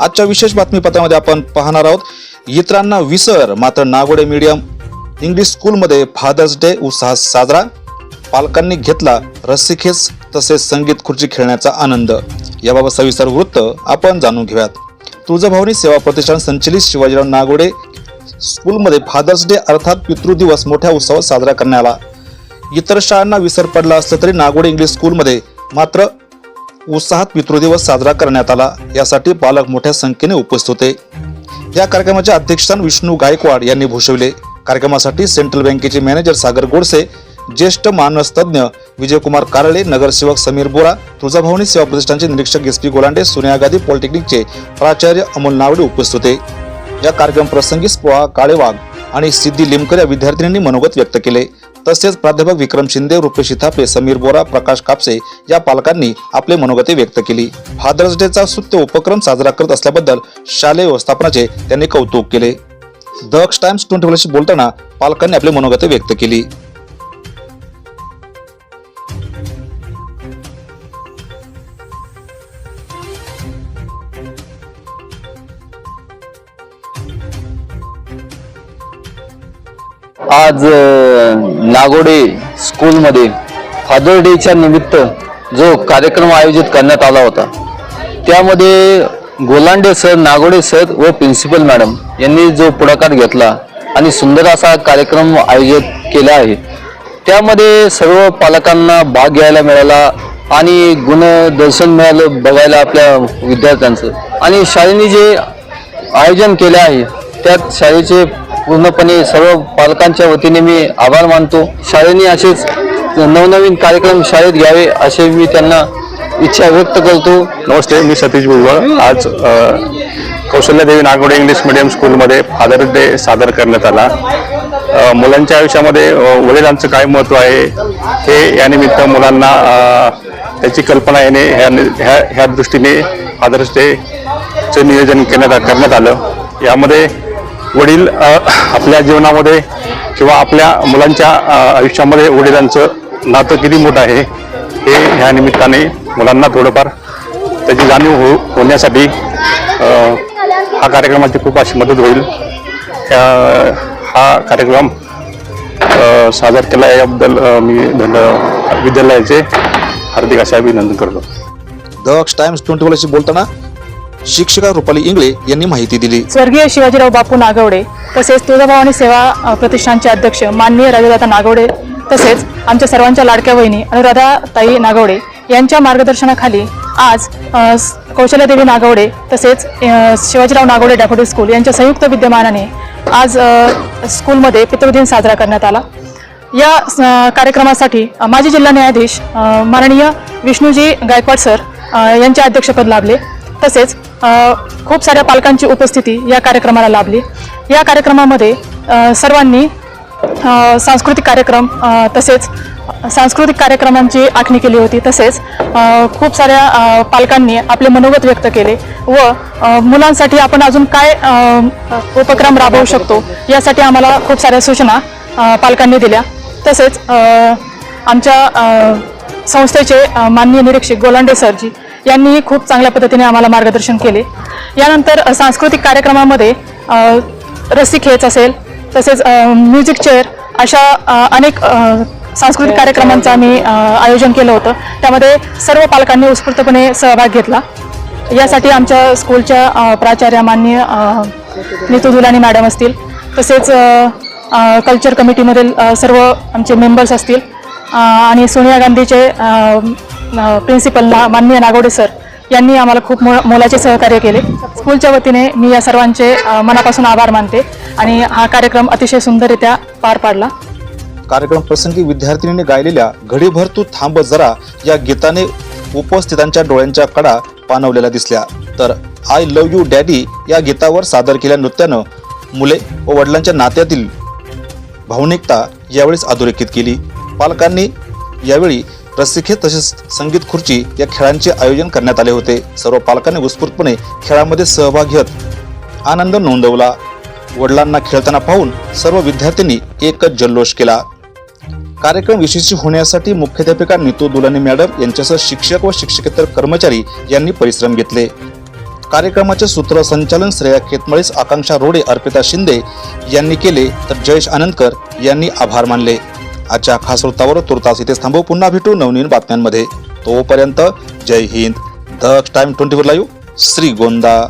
आजच्या विशेष बातमीपत्रामध्ये आपण पाहणार आहोत. इतरांना विसर मात्र नागोडे मीडियम इंग्लिश स्कूलमध्ये फादर्स डे उत्साहात साजरा. पालकांनी घेतला रस्सीखेच तसेच संगीत खुर्ची खेळण्याचा आनंद. याबाबत सविस्तर वृत्त आपण जाणून घेऊयात. तुळजाभवानी सेवा प्रतिष्ठान संचलित शिवाजीराव नागोडे स्कूलमध्ये फादर्स डे अर्थात पितृदिवस मोठ्या उत्सवात साजरा करण्यात आला. इतर शाळांना विसर पडला असला तरी नागोडे इंग्लिश स्कूलमध्ये मात्र उत्साहात पितृदिवस साजरा करण्यात आला. यासाठी पालक मोठ्या संख्येने उपस्थित होते. या कार्यक्रमाचे अध्यक्षस्थान विष्णू गायकवाड यांनी भूषविले. कार्यक्रमासाठी सेंट्रल बँकेचे मॅनेजर सागर गोडसे ज्येष्ठ मानसतज्ञ विजयकुमार कारळे नगरसेवक समीर बोरा तुळजाभवानी सेवा प्रतिष्ठानचे निरीक्षक एस पी गोलांडे सोनिया गांधी पॉलिटेक्निकचे प्राचार्य अमोल नावडे उपस्थित होते. या कार्यक्रम प्रसंगी स्पोहा काळेवाघ आणि सिद्धी लिमकर या विद्यार्थिनींनी मनोगत व्यक्त केले. तसेच प्राध्यापक विक्रम शिंदे रुपेशी थापे समीर बोरा प्रकाश कापसे या पालकांनी आपले मनोगते व्यक्त केली. फादर्स डेचा सुत्य उपक्रम साजरा करत असल्याबद्दल शालेय व्यवस्थापनाचे त्यांनी कौतुक केले. दक्ष टाइम्स ट्वेंटी बोलताना पालकांनी आपली मनोगते व्यक्त केली. आज नागोडे स्कूलमध्ये फादर डेच्या निमित्त जो कार्यक्रम आयोजित करण्यात आला होता त्यामध्ये गोलांडे सर नागोडे सर व प्रिन्सिपल मॅडम यांनी जो पुढाकार घेतला आणि सुंदर असा कार्यक्रम आयोजित केला आहे. त्यामध्ये सर्व पालकांना भाग घ्यायला मिळाला आणि गुणदर्शन मिळालं बघायला आपल्या विद्यार्थ्यांचं. आणि शाळेने जे आयोजन केले आहे त्यात शाळेचे पूर्णपणे सर्व पालकांच्या वतीने मी आभार मानतो. शाळेने असेच नवनवीन कार्यक्रम शाळेत घ्यावे असे मी त्यांना इच्छा व्यक्त करतो. नमस्ते मी सतीश भुजबळ आज कौशल्यदेवी नागवडे इंग्लिश मिडियम स्कूलमध्ये फादर डे सादर करण्यात आला. मुलांच्या आयुष्यामध्ये वडिलांचं काय महत्त्व आहे हे या निमित्त मुलांना त्याची कल्पना येणे ह्या ह्या ह्या दृष्टीने फादर्स डेचं नियोजन करण्यात करण्यात आलं. यामध्ये वडील आपल्या जीवनामध्ये किंवा आपल्या मुलांच्या आयुष्यामध्ये वडिलांचं नातं किती मोठं आहे हे ह्या निमित्ताने मुलांना थोडंफार त्याची जाणीव हो होण्यासाठी हा कार्यक्रमाची खूप अशी मदत होईल. ह्या- हा कार्यक्रम सादर केला याबद्दल मी धन्य विद्यालयाचे हार्दिक असे अभिनंदन करतो. द टाइम्स ट्वेंटी बोलताना शिक्षिका रुपाली इंगळे यांनी माहिती दिली. स्वर्गीय शिवाजीराव बापू नागवडे तसेच तुळजाभवानी सेवा प्रतिष्ठानचे अध्यक्ष माननीय राजदाता नागवडे तसेच आमच्या सर्वांच्या लाडक्या बहिणी अनुराधा ताई नागवडे यांच्या मार्गदर्शनाखाली आज कौशल्यदेवी नागवडे तसेच शिवाजीराव नागवडे डेप्युटी स्कूल यांच्या संयुक्त विद्यमानाने आज स्कूलमध्ये पितृदिन साजरा करण्यात आला. या कार्यक्रमासाठी माजी जिल्हा न्यायाधीश माननीय विष्णूजी गायकवाड सर यांचे अध्यक्षपद लाभले. तसेच खूप साऱ्या पालकांची उपस्थिती या कार्यक्रमाला लाभली. या कार्यक्रमामध्ये सर्वांनी सांस्कृतिक कार्यक्रम तसेच सांस्कृतिक कार्यक्रमांची आखणी केली होती. तसेच खूप साऱ्या पालकांनी आपले मनोगत व्यक्त केले व मुलांसाठी आपण अजून काय उपक्रम राबवू शकतो यासाठी आम्हाला खूप साऱ्या सूचना पालकांनी दिल्या. तसेच आमच्या संस्थेचे माननीय निरीक्षक गोलांडे सरजी यांनी खूप चांगल्या पद्धतीने आम्हाला मार्गदर्शन केले. यानंतर सांस्कृतिक कार्यक्रमामध्ये रस्सी खेच असेल तसेच म्युझिक चेअर अशा अनेक सांस्कृतिक कार्यक्रमांचं आम्ही अ, आयोजन केलं होतं. त्यामध्ये सर्व पालकांनी उत्स्फूर्तपणे सहभाग घेतला. यासाठी आमच्या स्कूलच्या प्राचार्या माननीय अ, नीतू दुलानी मॅडम असतील तसेच कल्चर कमिटीमधील सर्व आमचे मेंबर्स असतील आणि सोनिया गांधीचे प्रिन्सिपल ना माननीय नागवडे सर यांनी आम्हाला खूप मो मोलाचे सहकार्य केले. स्कूलच्या वतीने मी या सर्वांचे मनापासून आभार मानते आणि हा कार्यक्रम अतिशय सुंदररित्या पार पाडला. कार्यक्रम प्रसंगी विद्यार्थिनीने गायलेल्या घडीभर तू थांब जरा या गीताने उपस्थितांच्या डोळ्यांच्या कडा पाणवलेल्या दिसल्या. तर आय लव्ह यू डॅडी या गीतावर सादर केल्या नृत्यानं मुले व वडिलांच्या नात्यातील भावनिकता यावेळीच अधोरेखित केली. पालकांनी यावेळी रस्सीखेच तसेच संगीत खुर्ची या खेळांचे आयोजन करण्यात आले होते. सर्व पालकांनी उत्स्फूर्तपणे खेळामध्ये सहभाग घेत आनंद नोंदवला. वडिलांना खेळताना पाहून सर्व विद्यार्थ्यांनी एकच जल्लोष केला. कार्यक्रम यशस्वी होण्यासाठी मुख्याध्यापिका नीतू दुलानी मॅडम यांच्यासह शिक्षक व शिक्षकेतर कर्मचारी यांनी परिश्रम घेतले. कार्यक्रमाचे सूत्रसंचालन श्रेया खेतमळीस आकांक्षा रोडे अर्पिता शिंदे यांनी केले तर जयेश आनंदकर यांनी आभार मानले. आजच्या खास वृत्तावर तुर्तास इथेच थांबू. पुन्हा भेटू नवनवीन बातम्यांमध्ये. तोपर्यंत जय Hind. The Time twenty four live. Shrigonda.